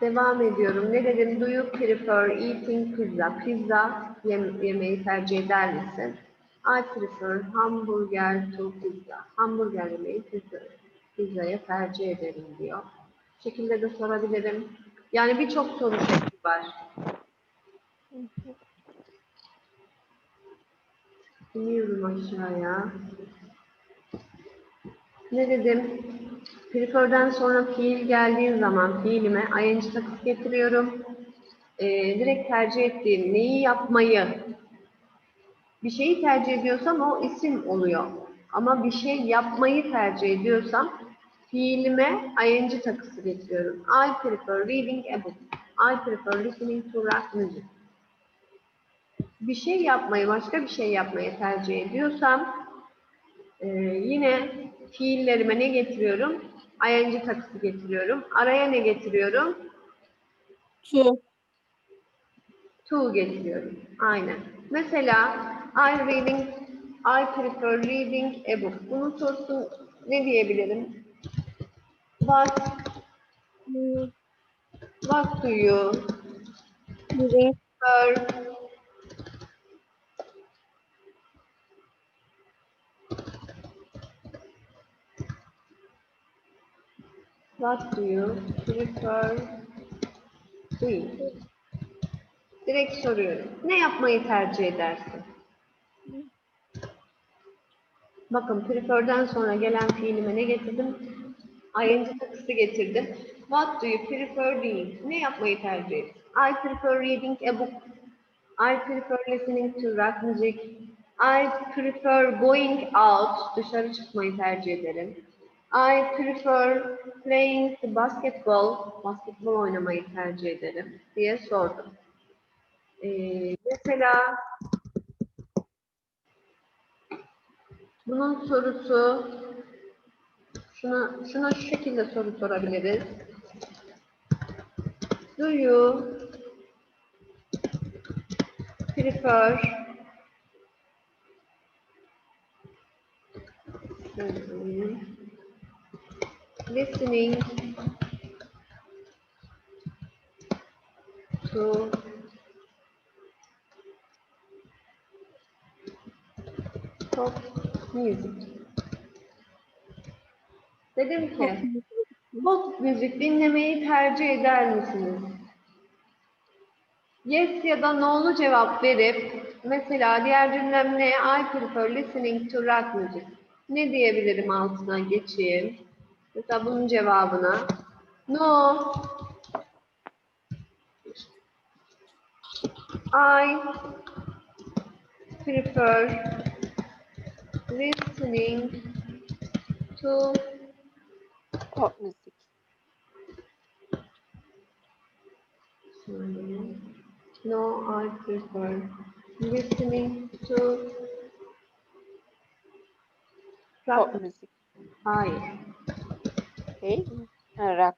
Devam ediyorum. Ne dedim? Do you prefer eating pizza? Pizza yem- yemeği tercih eder misin? I prefer hamburger to pizza. Hamburger yemeği pizza, pizzaya tercih ederim diyor. Bu şekilde de sorabilirim. Yani birçok soru şekli var. İniyorum aşağıya. Ne dedim? Prefer'den sonra fiil geldiği zaman fiilime ing takısı getiriyorum. Ee, direkt tercih ettiğim neyi yapmayı, bir şeyi tercih ediyorsam o isim oluyor. Ama bir şey yapmayı tercih ediyorsam fiilime ing takısı getiriyorum. I prefer reading a book. I prefer listening to rock music. Bir şey yapmayı, başka bir şey yapmayı tercih ediyorsam ee, yine fiillerime ne getiriyorum? ing takısı getiriyorum. Araya ne getiriyorum? To. To getiriyorum. Aynen. Mesela I reading, I prefer reading a book. Bunun sorusu ne diyebilirim? What, what do you prefer What do you prefer doing? Direkt soruyorum. Ne yapmayı tercih edersin? Bakın prefer'den sonra gelen fiilime ne getirdim? ing takısı getirdim. What do you prefer doing? Ne yapmayı tercih edersin? I prefer reading a book. I prefer listening to rock music. I prefer going out. Dışarı çıkmayı tercih ederim. I prefer playing the basketball. Basketbol oynamayı tercih ederim diye sordum. Ee, mesela bunun sorusu şuna, şuna şu şekilde soru sorabiliriz. Do you prefer listening to pop music. Dedim ki pop müzik dinlemeyi tercih eder misiniz? Yes ya da no'lu cevap verip mesela diğer cümlem ne? I prefer listening to rock music. Ne diyebilirim altına geçeyim? Mesela bunun cevabına no I prefer listening to Pop müzik. no I prefer listening to. Pop müzik. Hayır. Değil mi? Ha, rock.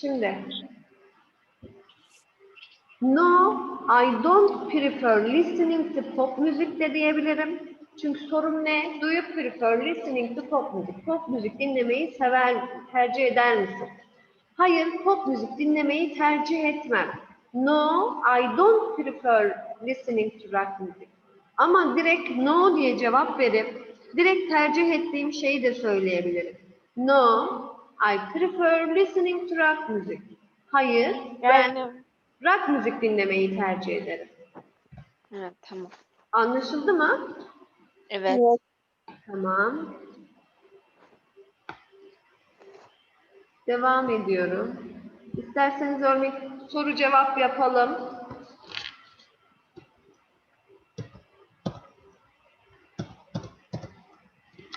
Şimdi No, I don't prefer listening to pop müzik de diyebilirim. Çünkü sorum ne? Do you prefer listening to pop müzik? Pop müzik dinlemeyi sever, tercih eder misin? Hayır, pop müzik dinlemeyi tercih etmem. No, I don't prefer listening to rock music. Ama direkt no diye cevap verip direkt tercih ettiğim şeyi de söyleyebilirim. No, I prefer listening to rock music. Hayır, ben Yani rock müzik dinlemeyi tercih ederim. ha, tamam. Anlaşıldı mı? Evet. Tamam. Devam ediyorum. İsterseniz örnek soru cevap yapalım.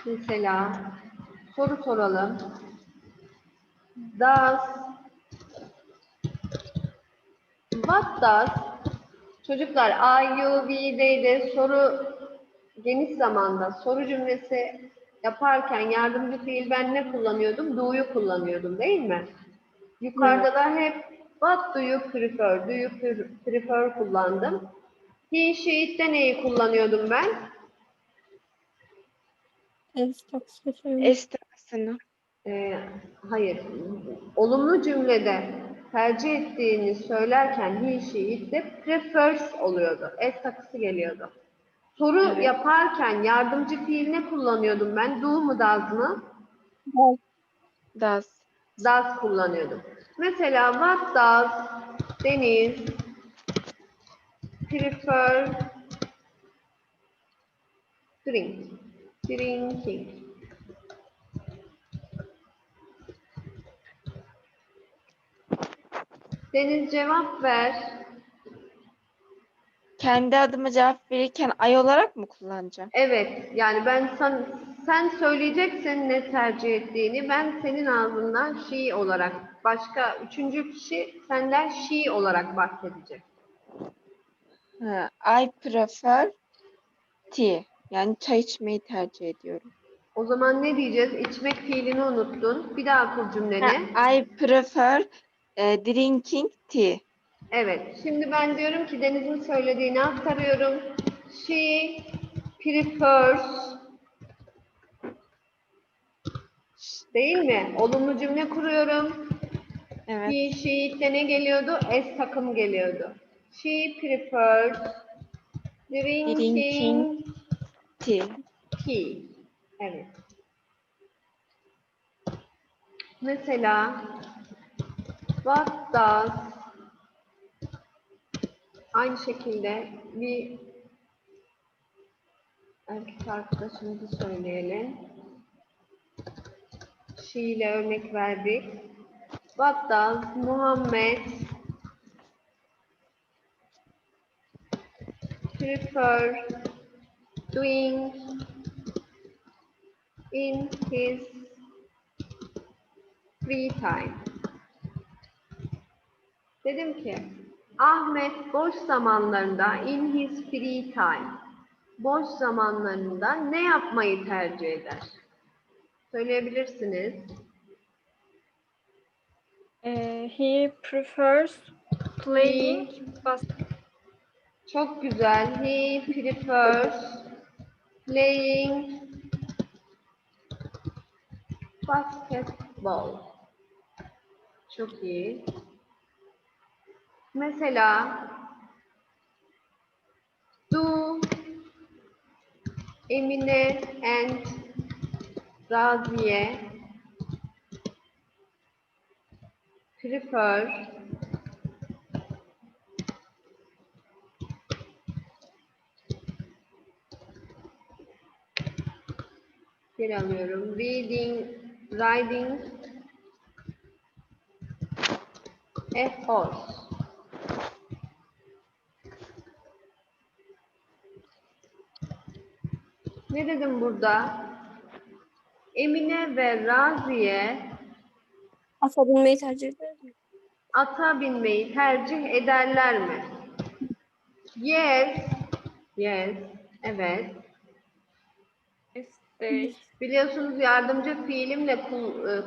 Mesela soru soralım. Does What does Çocuklar I, you, we, they'de soru geniş zamanda soru cümlesi yaparken yardımcı fiil ben ne kullanıyordum? Do'yu kullanıyordum değil mi? Yukarıda da hep what do you prefer? Do you pre- prefer kullandım. He, she, it'te neyi kullanıyordum ben? Estasını. Ee, hayır. Olumlu cümlede tercih ettiğini söylerken he, she, it de prefers oluyordu. S takısı geliyordu. Soru Evet. yaparken yardımcı fiil ne kullanıyordum ben? Do mu does mı? Does. Does kullanıyordum. Mesela what does Deniz prefer drink? Drinking. Deniz cevap ver. Kendi adıma cevap verirken I olarak mı kullanacağım? Evet, yani ben sen, sen söyleyeceksin ne tercih ettiğini. Ben senin ağzından she olarak, başka üçüncü kişi senden she olarak bahsedecek. Ha, I prefer tea. Yani çay içmeyi tercih ediyorum. O zaman ne diyeceğiz? İçmek fiilini unuttun. Bir daha kur cümleni. Ha, I prefer e, drinking tea. Evet. Şimdi ben diyorum ki Deniz'in söylediğini aktarıyorum. She prefers değil mi? Olumlu cümle kuruyorum. Evet. He, she, ne geliyordu? S takım geliyordu. She prefers drinking Drinking tea. tea. Evet. Mesela does aynı şekilde bir erkek arkadaşımızı söyleyelim. She ile örnek verdik. Does Muhammed prefer doing in his free time? Dedim ki Ahmet boş zamanlarında in his free time boş zamanlarında ne yapmayı tercih eder? Söyleyebilirsiniz. Uh, he prefers playing basketball. Çok güzel. He prefers playing basketball. Çok iyi. Mesela do Emine and Raziye prefer Geri alıyorum. Reading, riding a horse. Ne dedim burada? Emine ve Raziye Ata binmeyi tercih eder mi? ata binmeyi tercih ederler mi? Yes. Yes. Evet. Yes, they. Biliyorsunuz yardımcı fiilimle e,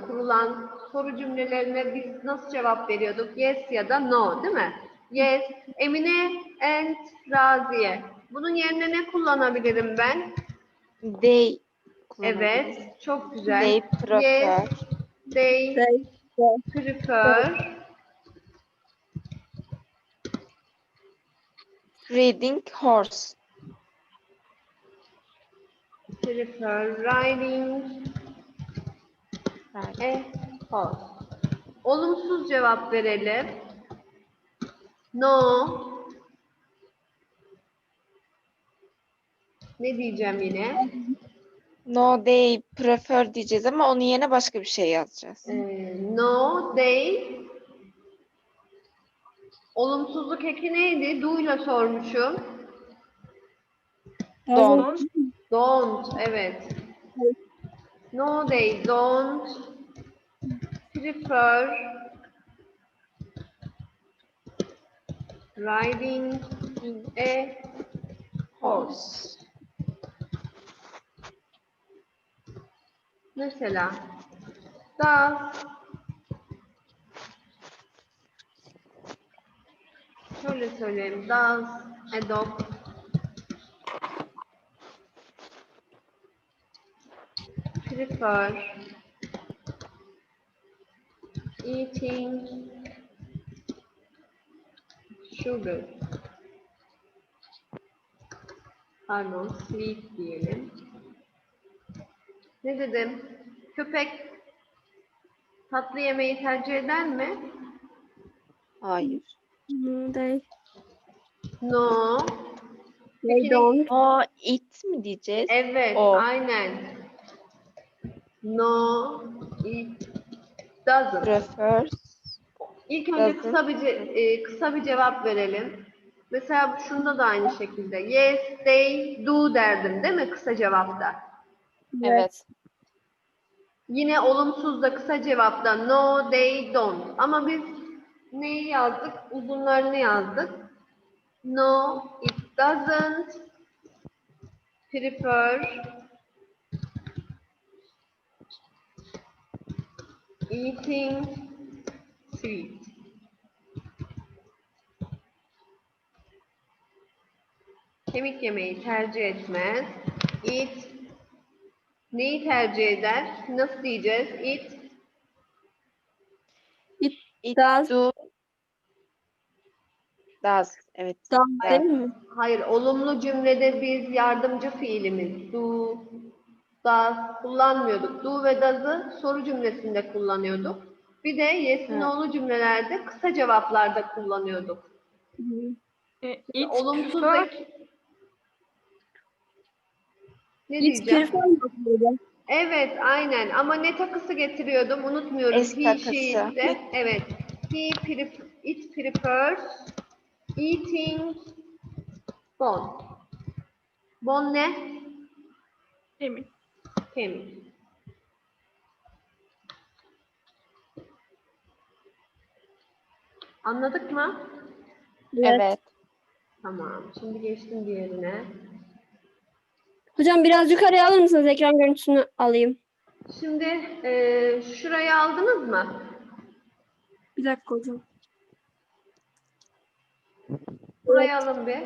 kurulan soru cümlelerine biz nasıl cevap veriyorduk? Yes ya da no değil mi? Yes, Emine and Raziye. Bunun yerine ne kullanabilirim ben? They Evet, çok güzel. They prefer Yes, they They. prefer reading horse. prefer riding a horse. Olumsuz cevap verelim. No. Ne diyeceğim yine? No, they prefer diyeceğiz ama onun yerine başka bir şey yazacağız. Ee, no, they. Olumsuzluk eki neydi? Do ile sormuşum. Don't. Don't, evet. No, they don't prefer riding a horse. Mesela does şöyle söyleyeyim. Does a dog prefer eating sugar. Pardon, sweet diyelim. Ne dedim? Köpek tatlı yemeği tercih eder mi? Hayır. No, they, No. they don't. No, it mi diyeceğiz? Evet, O. aynen. No, it doesn't. Prefers. İlk önce Doesn't. kısa bir ce- e, kısa bir cevap verelim. Mesela şunda da aynı şekilde. Yes, they do derdim değil mi kısa cevapta? Evet. Yine olumsuz da kısa cevapta no, they don't. Ama biz neyi yazdık? Uzunlarını yazdık. No, it doesn't prefer eating sweet. Kemik yemeği tercih etmez. It neyi tercih eder? Nasıl diyeceğiz? It It Does. do. Does. Evet. Does değil mi? Hayır, olumlu cümlede biz yardımcı fiilimiz do, does kullanmıyorduk. Do ve does'ı soru cümlesinde kullanıyorduk. Bir de yes'in Evet. cümlelerde kısa cevaplarda kullanıyorduk. Hı. E, It Olumsuz. Ne diyeceğim? prefer bakıyordu. Evet, aynen. Ama ne takısı getiriyordum? Unutmuyorum. Es He, takısı. she ise. Evet. He pref- it prefers eating bone. Bone ne? emin. Kemik. Anladık mı? Evet. Tamam. Şimdi geçtim diğerine. Hocam biraz yukarıya alır mısınız? Ekran görüntüsünü alayım. Şimdi eee şurayı aldınız mı? Bir dakika hocam. Burayı alın bir.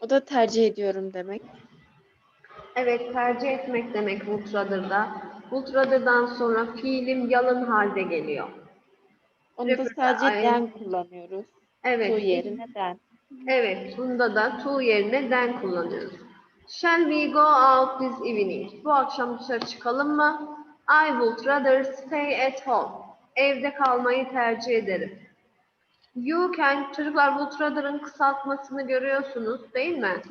O da tercih ediyorum demek. Evet, tercih etmek demek would rather'da. Would rather'dan sonra fiilim yalın halde geliyor. Onu da sadece ay- den kullanıyoruz. Evet. Bu yerine den. Evet, bunda da to yerine den kullanıyoruz. Shall we go out this evening? Bu akşam dışarı çıkalım mı? I would rather stay at home. Evde kalmayı tercih ederim. You can, çocuklar would rather'ın kısaltmasını görüyorsunuz değil mi?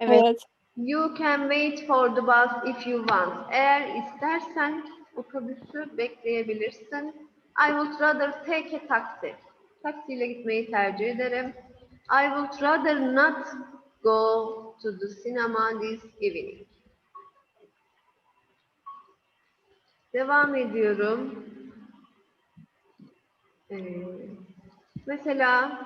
Evet. You can wait for the bus if you want. Eğer istersen otobüsü bekleyebilirsin. I would rather take a taxi. Taksiyle gitmeyi tercih ederim. I would rather not go to the cinema this evening. Devam ediyorum. Ee, mesela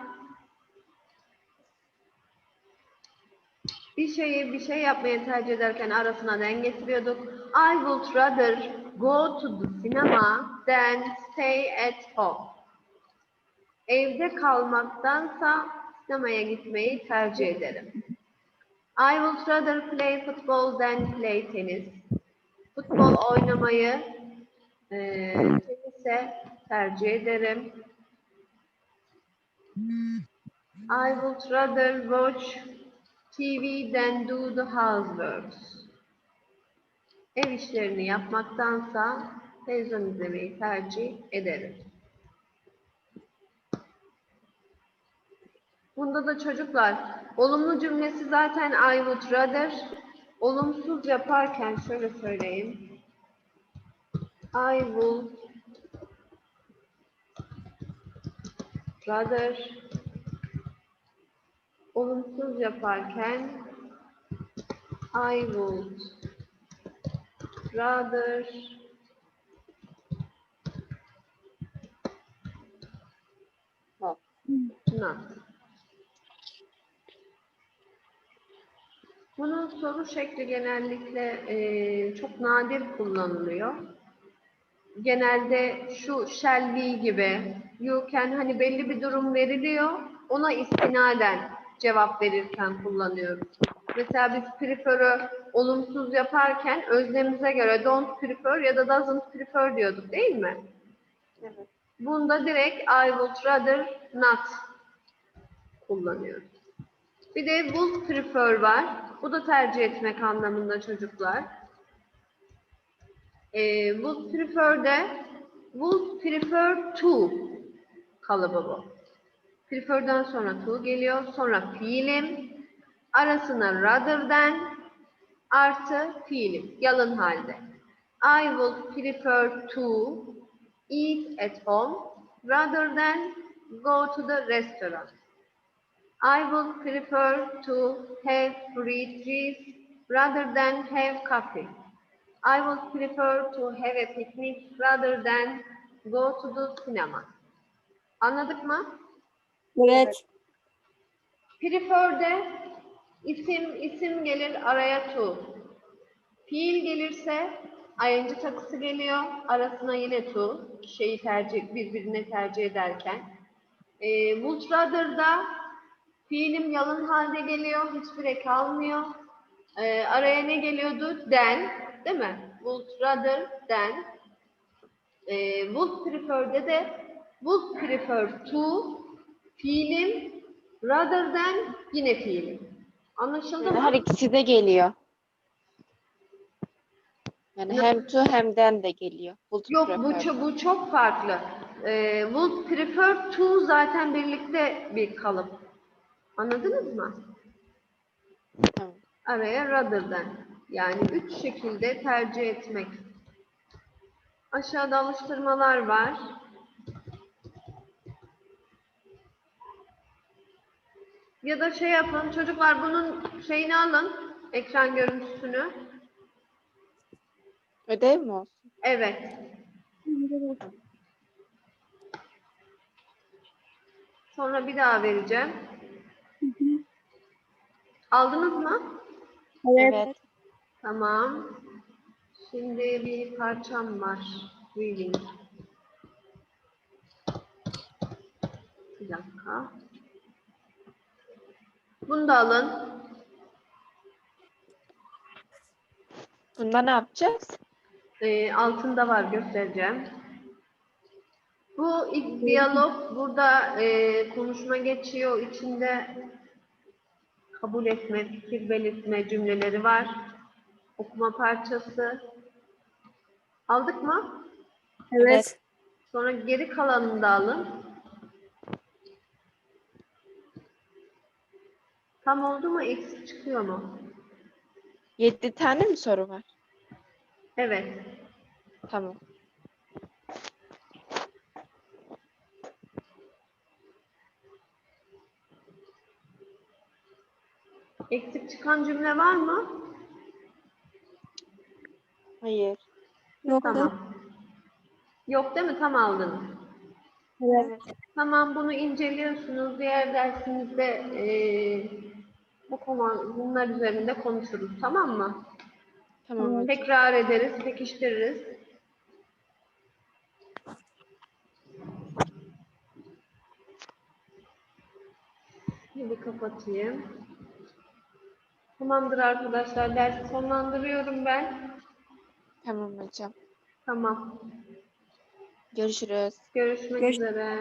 bir şeyi bir şey yapmaya tercih ederken arasına den getiriyorduk. I would rather go to the cinema than stay at home. Evde kalmaktansa sinemaya gitmeyi tercih ederim. I would rather play football than play tennis. Futbol oynamayı eee tenise tercih ederim. I would rather watch TV than do the houseworks. Ev işlerini yapmaktansa televizyon izlemeyi tercih ederim. Bunda da çocuklar olumlu cümlesi zaten I would rather. Olumsuz yaparken şöyle söyleyeyim. I would rather olumsuz yaparken I would rather Not. not. Bunun soru şekli genellikle eee, çok nadir kullanılıyor. Genelde şu shall be gibi, you can hani belli bir durum veriliyor, ona istinaden cevap verirken kullanıyoruz. Mesela biz prefer'ı olumsuz yaparken özlemimize göre don't prefer ya da doesn't prefer diyorduk değil mi? Evet. Bunda direkt I would rather not kullanıyoruz. Bir de would prefer var. Bu da tercih etmek anlamında çocuklar. Ee, would prefer de would prefer to kalıbı bu. Prefer'den sonra to geliyor. Sonra fiilim. Arasına rather than artı fiilim. Yalın halde. I would prefer to eat at home rather than go to the restaurant. I would prefer to have fruit juice rather than have coffee. I would prefer to have a picnic rather than go to the cinema. Anladık mı? Evet. Prefer'de isim isim gelir araya to. Fiil gelirse ing takısı geliyor. Arasına yine to. Şeyi tercih birbirine tercih ederken. E, would rather'da fiilim yalın halde geliyor. Hiçbir ek almıyor. E, araya ne geliyordu? Then. Değil mi? Would rather than. E, would prefer'de de would prefer to fiilim rather than yine fiilim. Anlaşıldı Yani mı? her ikisi de geliyor. Yani Yok. hem to hem den de geliyor. Would Yok bu, ço- bu çok farklı. Ee, would prefer to zaten birlikte bir kalıp. Anladınız mı? Tamam. Araya rather than. Yani üç şekilde tercih etmek. Aşağıda alıştırmalar var. Ya da şey yapın çocuklar bunun şeyini alın. Ekran görüntüsünü. Ödev mi olsun? Evet. Sonra bir daha vereceğim. Aldınız mı? Evet. Evet. Tamam. Şimdi bir parçam var. Reading. Bir dakika. Bunu da alın. Bunda ne yapacağız? Ee, altında var göstereceğim. Bu ilk diyalog burada e, konuşma geçiyor. İçinde kabul etme, fikir belirtme cümleleri var. Okuma parçası. Aldık mı? Evet. Sonra geri kalanını da alın. Tam oldu mu? Eksik çıkıyor mu? Yedi tane mi soru var? Evet. Tamam. Eksik çıkan cümle var mı? Hayır. Yok. Tamam. Yok değil mi? Tam aldınız. Evet. Tamam bunu inceliyorsunuz. Diğer dersimizde eee, bu konu bunlar üzerinde konuşuruz. Tamam mı? Tamam hocam. Tekrar ederiz, pekiştiririz. Şimdi kapatayım. Tamamdır arkadaşlar. Dersi sonlandırıyorum ben. Tamam hocam. Tamam. Görüşürüz. Görüşmek Görüş- üzere.